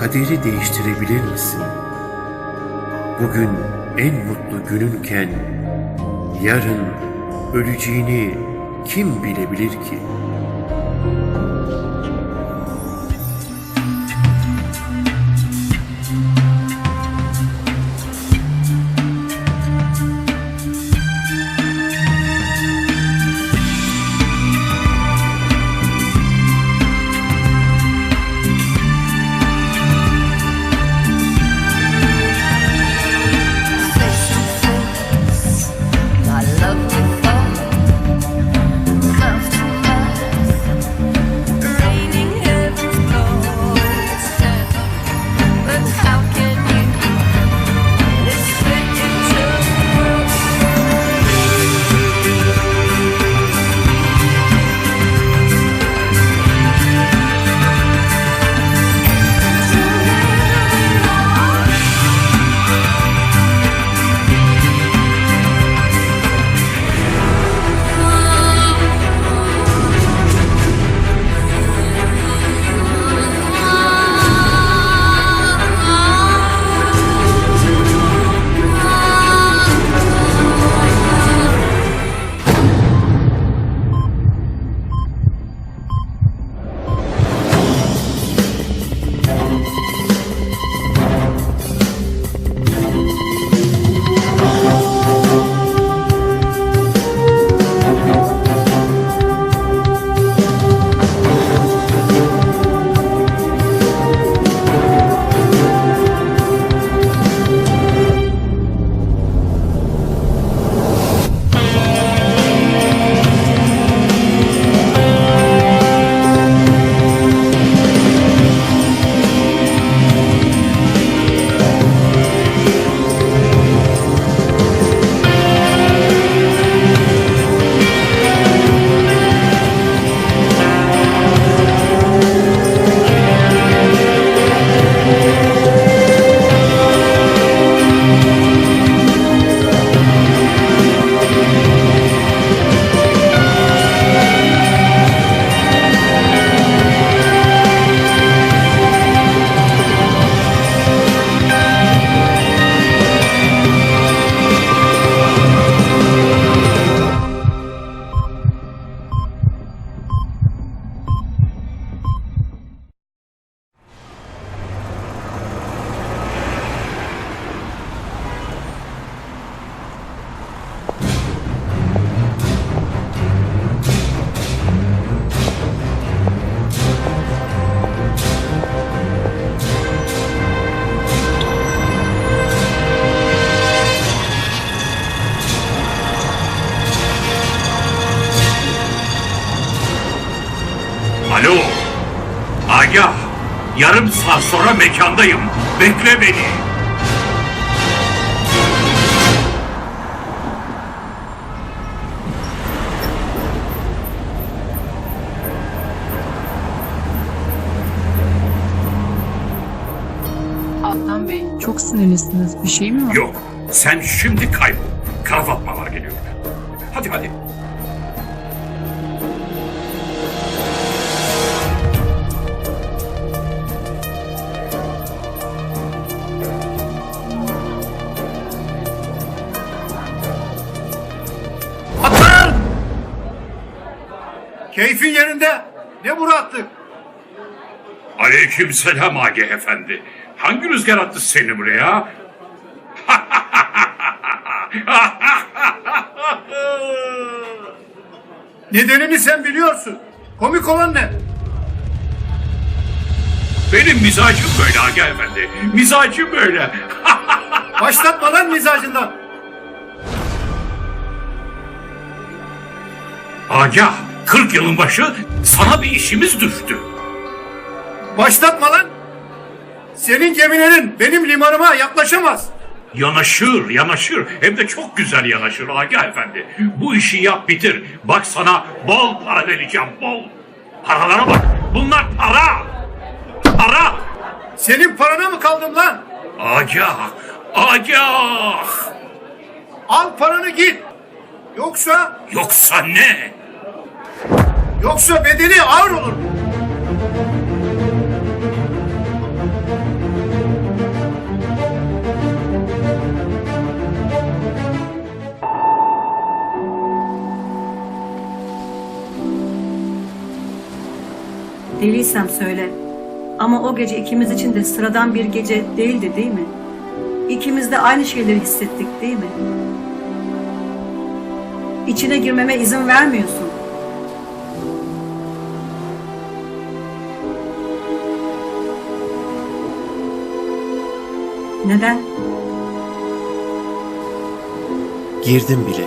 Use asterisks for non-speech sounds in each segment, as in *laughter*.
kaderi değiştirebilir misin? Bugün en mutlu gününken yarın öleceğini kim bilebilir ki? Alo. Agah. Yarım saat sonra mekandayım. Bekle beni. Adnan Bey çok sinirlisiniz. Bir şey mi var? Yok. Sen şimdi kaybol. Kravatmalar geliyor. Hadi hadi. Keyfin yerinde. Ne bu rahatlık? Aleyküm selam Agah efendi. Hangi rüzgar attı seni buraya? *laughs* Nedenini sen biliyorsun. Komik olan ne? Benim mizacım böyle Agah efendi. Mizacım böyle. *laughs* Başlatma lan mizacından. Agah, 40 yılın başı sana bir işimiz düştü. Başlatma lan. Senin gemilerin benim limanıma yaklaşamaz. Yanaşır, yanaşır. Hem de çok güzel yanaşır Agah Efendi. Bu işi yap bitir. Bak sana bol para vereceğim, bol. Paralara bak. Bunlar para. Para. Senin parana mı kaldım lan? Agah, agah. Al paranı git. Yoksa, Yoksa ne? Yoksa bedeli ağır olur. Deliysem söyle. Ama o gece ikimiz için de sıradan bir gece değildi değil mi? İkimiz de aynı şeyleri hissettik değil mi? İçine girmeme izin vermiyorsun. Neden? Girdim bile.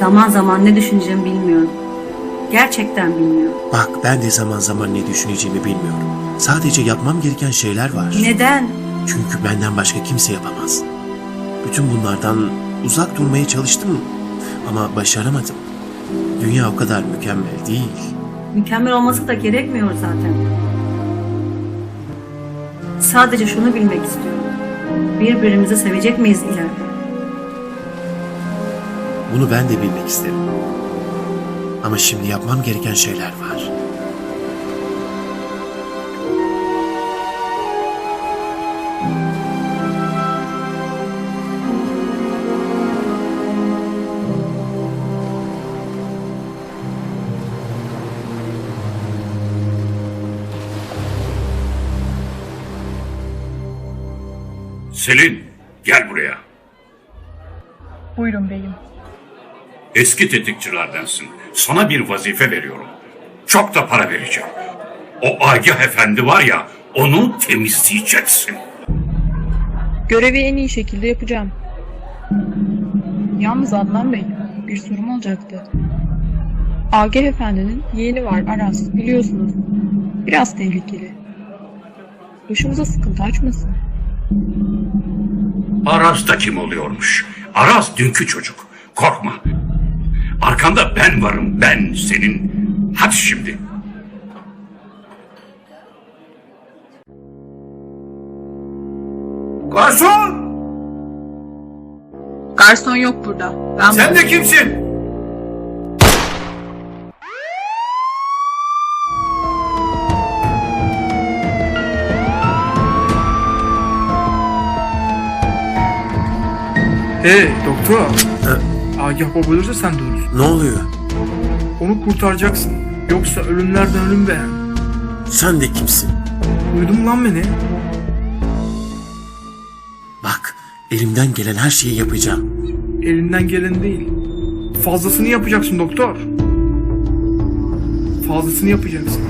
Zaman zaman ne düşüneceğimi bilmiyorum. Gerçekten bilmiyorum. Bak ben de zaman zaman ne düşüneceğimi bilmiyorum. Sadece yapmam gereken şeyler var. Neden? Çünkü benden başka kimse yapamaz. Bütün bunlardan uzak durmaya çalıştım ama başaramadım. Dünya o kadar mükemmel değil. Mükemmel olması da gerekmiyor zaten. Sadece şunu bilmek istiyorum. Birbirimizi sevecek miyiz ileride? Bunu ben de bilmek isterim. Ama şimdi yapmam gereken şeyler var. Selin gel buraya. Buyurun beyim. Eski tetikçilerdensin. Sana bir vazife veriyorum. Çok da para vereceğim. O Agah Efendi var ya onu temizleyeceksin. Görevi en iyi şekilde yapacağım. Yalnız Adnan Bey, bir sorum olacaktı. Agah Efendi'nin yeğeni var Aras, biliyorsunuz. Biraz tehlikeli. Başımıza sıkıntı açmasın. Aras da kim oluyormuş? Aras dünkü çocuk. Korkma. Arkanda ben varım. Ben senin. Hadi şimdi. Garson! Garson yok burada. Ben Sen de kimsin? Hey doktor. Agah baba ölürse sen de ölürsün. Ne oluyor? Onu kurtaracaksın. Yoksa ölümlerden ölüm beğen. Sen de kimsin? Duydun lan beni. Bak, elimden gelen her şeyi yapacağım. Elinden gelen değil. Fazlasını yapacaksın doktor. Fazlasını yapacaksın.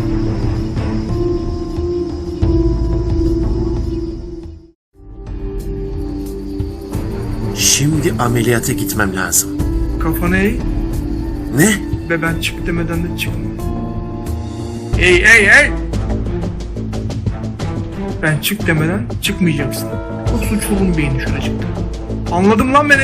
Şimdi ameliyata gitmem lazım. Kafana eğ Ne? ve ben çık demeden de çıkma. Ey ey ey! Ben çık demeden çıkmayacaksın. Yoksa çoluğun beyni şuracıkta. Anladın lan beni?